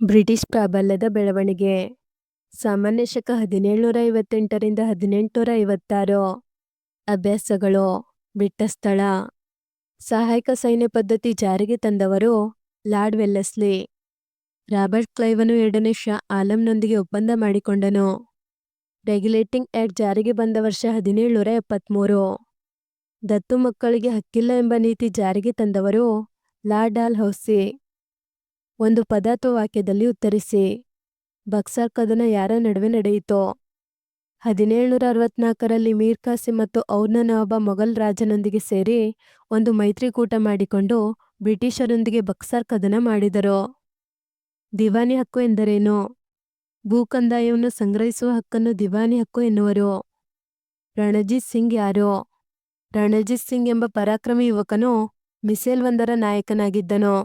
British ಪ್ರಾಬಲ್ಯದ ಬೆಳವಣಿಗೆ. ಸಾಮಾನ್ಯ ಶಕ ಹದಿನೇಳುನೂರ ಐವತ್ತೆಂಟರಿಂದ ಹದಿನೆಂಟುನೂರ ಐವತ್ತಾರು ಅಭ್ಯಾಸಗಳು, ಬಿಟ್ಟ ಸ್ಥಳ. ಸಹಾಯಕ ಸೈನ್ಯ ಪದ್ಧತಿ ಜಾರಿಗೆ ತಂದವರು ಲಾರ್ಡ್ ವೆಲ್ಲೆಸ್ಲಿ. ರಾಬರ್ಟ್ ಕ್ಲೈವನು ಎರಡನೇ ಶಾ, ಆಲಂನೊಂದಿಗೆ ಒಪ್ಪಂದ ಮಾಡಿಕೊಂಡನು. ರೆಗ್ಯುಲೇಟಿಂಗ್ ಆಕ್ಟ್ ಜಾರಿಗೆ ಬಂದ ವರ್ಷ ಹದಿನೇಳುನೂರ ಎಪ್ಪತ್ತ್ಮೂರು ದತ್ತು ಮಕ್ಕಳಿಗೆ ಹಕ್ಕಿಲ್ಲ ಎಂಬ ನೀತಿ ಜಾರಿಗೆ ತಂದವರು ಲಾರ್ಡ್ ಆಲ್ ಹೌಸಿ ಒಂದು ಪದ ಅಥವಾ ವಾಕ್ಯದಲ್ಲಿ ಉತ್ತರಿಸಿ ಬಕ್ಸರ್ ಕದನ ಯಾರ ನಡುವೆ ನಡೆಯಿತು? ಹದಿನೇಳುನೂರ ಅರವತ್ನಾಲ್ಕರಲ್ಲಿ ಮೀರ್ ಖಾಸಿ ಮತ್ತು ಔರ್ನ ನವಾಬ ಮೊಘಲ್ ರಾಜನೊಂದಿಗೆ ಸೇರಿ ಒಂದು ಮೈತ್ರಿಕೂಟ ಮಾಡಿಕೊಂಡು ಬ್ರಿಟಿಷರೊಂದಿಗೆ ಬಕ್ಸಾರ್ ಕದನ ಮಾಡಿದರು. ದಿವಾನಿ ಹಕ್ಕು ಎಂದರೇನು? ಭೂಕಂದಾಯವನ್ನು ಸಂಗ್ರಹಿಸುವ ಹಕ್ಕನ್ನು ದಿವಾನಿ ಹಕ್ಕು ಎನ್ನುವರು. ರಣಜಿತ್ ಸಿಂಗ್ ಯಾರು? ರಣಜಿತ್ ಸಿಂಗ್ ಎಂಬ ಪರಾಕ್ರಮಿ ಯುವಕನು ಮಿಸೇಲ್ ಒಂದರ ನಾಯಕನಾಗಿದ್ದನು.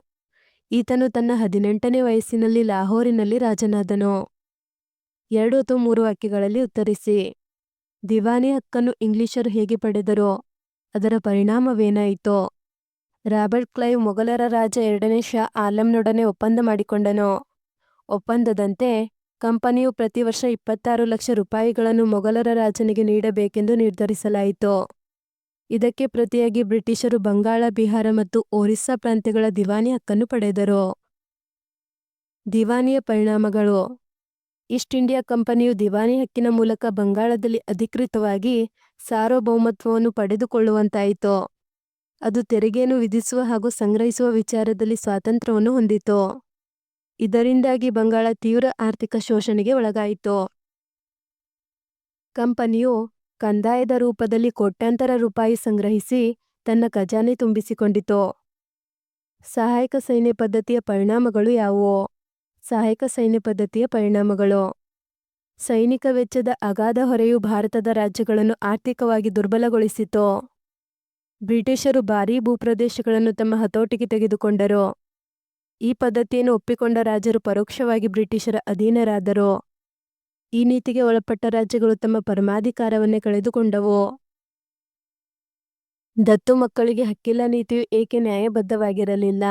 ಈತನು ತನ್ನ ಹದಿನೆಂಟನೇ ವಯಸ್ಸಿನಲ್ಲಿ ಲಾಹೋರಿನಲ್ಲಿ ರಾಜನಾದನು. ಎರಡು ಅಥವಾ ಮೂರು ವಾಕ್ಯಗಳಲ್ಲಿ ಉತ್ತರಿಸಿ, ದಿವಾನಿ ಹಕ್ಕನ್ನು ಇಂಗ್ಲಿಷರು ಹೇಗೆ ಪಡೆದರು? ಅದರ ಪರಿಣಾಮವೇನಾಯಿತು? ರಾಬರ್ಟ್ ಕ್ಲೈವ್ ಮೊಘಲರ ರಾಜ ಎರಡನೇ ಶಾ ಆಲಂನೊಡನೆ ಒಪ್ಪಂದ ಮಾಡಿಕೊಂಡನು. ಒಪ್ಪಂದದಂತೆ, ಕಂಪನಿಯು ಪ್ರತಿ ವರ್ಷ ಇಪ್ಪತ್ತಾರು ಲಕ್ಷ ರೂಪಾಯಿಗಳನ್ನು ಮೊಘಲರ ರಾಜನಿಗೆ ನೀಡಬೇಕೆಂದು ನಿರ್ಧರಿಸಲಾಯಿತು. ಇದಕ್ಕೆ ಪ್ರತಿಯಾಗಿ ಬ್ರಿಟಿಷರು ಬಂಗಾಳ, ಬಿಹಾರ ಮತ್ತು ಒರಿಸ್ಸಾ ಪ್ರಾಂತ್ಯಗಳ ದಿವಾನಿ ಹಕ್ಕನ್ನು ಪಡೆದರು. ದಿವಾನಿಯ ಪರಿಣಾಮಗಳು. ಈಸ್ಟ್ ಇಂಡಿಯಾ ಕಂಪನಿಯು ದಿವಾನಿ ಹಕ್ಕಿನ ಮೂಲಕ ಬಂಗಾಳದಲ್ಲಿ ಅಧಿಕೃತವಾಗಿ ಸಾರ್ವಭೌಮತ್ವವನ್ನು ಪಡೆದುಕೊಳ್ಳುವಂತಾಯಿತು. ಅದು ತೆರಿಗೆಯನ್ನು ವಿಧಿಸುವ ಹಾಗೂ ಸಂಗ್ರಹಿಸುವ ವಿಚಾರದಲ್ಲಿ ಸ್ವಾತಂತ್ರ್ಯವನ್ನು ಹೊಂದಿತು. ಇದರಿಂದಾಗಿ ಬಂಗಾಳ ತೀವ್ರ ಆರ್ಥಿಕ ಶೋಷಣೆಗೆ ಒಳಗಾಯಿತು. ಕಂಪನಿಯು ಕಂದಾಯದ ರೂಪದಲ್ಲಿ ಕೋಟ್ಯಾಂತರ ರೂಪಾಯಿ ಸಂಗ್ರಹಿಸಿ ತನ್ನ ಖಜಾನೆ ತುಂಬಿಸಿಕೊಂಡಿತು. ಸಹಾಯಕ ಸೈನ್ಯ ಪದ್ಧತಿಯ ಪರಿಣಾಮಗಳು ಯಾವುವು? ಸಹಾಯಕ ಸೈನ್ಯ ಪದ್ಧತಿಯ ಪರಿಣಾಮಗಳು. ಸೈನಿಕ ವೆಚ್ಚದ ಅಗಾಧ ಹೊರೆಯು ಭಾರತದ ರಾಜ್ಯಗಳನ್ನು ಆರ್ಥಿಕವಾಗಿ ದುರ್ಬಲಗೊಳಿಸಿತು. ಬ್ರಿಟಿಷರು ಭಾರೀ ಭೂಪ್ರದೇಶಗಳನ್ನು ತಮ್ಮ ಹತೋಟಿಗೆ ತೆಗೆದುಕೊಂಡರು. ಈ ಪದ್ಧತಿಯನ್ನು ಒಪ್ಪಿಕೊಂಡ ರಾಜರು ಪರೋಕ್ಷವಾಗಿ ಬ್ರಿಟಿಷರ ಅಧೀನರಾದರು. ಈ ನೀತಿಗೆ ಒಳಪಟ್ಟ ರಾಜ್ಯಗಳು ತಮ್ಮ ಪರಮಾಧಿಕಾರವನ್ನೇ ಕಳೆದುಕೊಂಡವು. ದತ್ತು ಮಕ್ಕಳಿಗೆ ಹಕ್ಕಿಲ್ಲ ನೀತಿಯು ಏಕೆ ನ್ಯಾಯಬದ್ಧವಾಗಿರಲಿಲ್ಲ?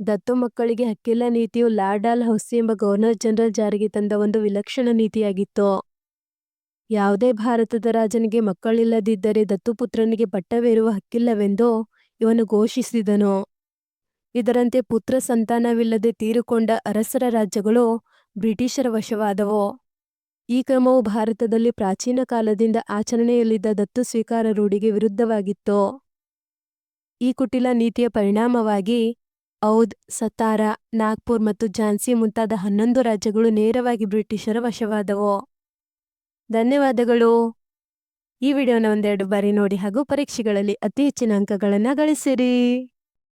ದತ್ತು ಮಕ್ಕಳಿಗೆ ಹಕ್ಕಿಲ್ಲ ನೀತಿಯು ಲಾರ್ಡ್ ಆಲ್ ಹೌಸಿ ಎಂಬ ಗವರ್ನರ್ ಜನರಲ್ ಜಾರಿಗೆ ತಂದ ಒಂದು ವಿಲಕ್ಷಣ ನೀತಿಯಾಗಿತ್ತು. ಯಾವುದೇ ಭಾರತದ ರಾಜನಿಗೆ ಮಕ್ಕಳಿಲ್ಲದಿದ್ದರೆ ದತ್ತುಪುತ್ರನಿಗೆ ಪಟ್ಟವೇರುವ ಹಕ್ಕಿಲ್ಲವೆಂದು ಇವನು ಘೋಷಿಸಿದನು. ಇದರಂತೆ ಪುತ್ರ ಸಂತಾನವಿಲ್ಲದೆ ತೀರಿಕೊಂಡ ಅರಸರ ರಾಜ್ಯಗಳು ಬ್ರಿಟಿಷರ ವಶವಾದವು. ಈ ಕ್ರಮವು ಭಾರತದಲ್ಲಿ ಪ್ರಾಚೀನ ಕಾಲದಿಂದ ಆಚರಣೆಯಲ್ಲಿದ್ದ ದತ್ತು ಸ್ವೀಕಾರ ರೂಢಿಗೆ ವಿರುದ್ಧವಾಗಿತ್ತು. ಈ ಕುಟಿಲ ನೀತಿಯ ಪರಿಣಾಮವಾಗಿ ಔದ್, ಸತಾರಾ, ನಾಗ್ಪುರ್ ಮತ್ತು ಝಾನ್ಸಿ ಮುಂತಾದ ಹನ್ನೊಂದು ರಾಜ್ಯಗಳು ನೇರವಾಗಿ ಬ್ರಿಟಿಷರ ವಶವಾದವು. ಧನ್ಯವಾದಗಳು. ಈ ವಿಡಿಯೋನ ಒಂದೆರಡು ಬಾರಿ ನೋಡಿ ಹಾಗೂ ಪರೀಕ್ಷೆಗಳಲ್ಲಿ ಅತಿ ಹೆಚ್ಚಿನ ಅಂಕಗಳನ್ನು ಗಳಿಸಿರಿ.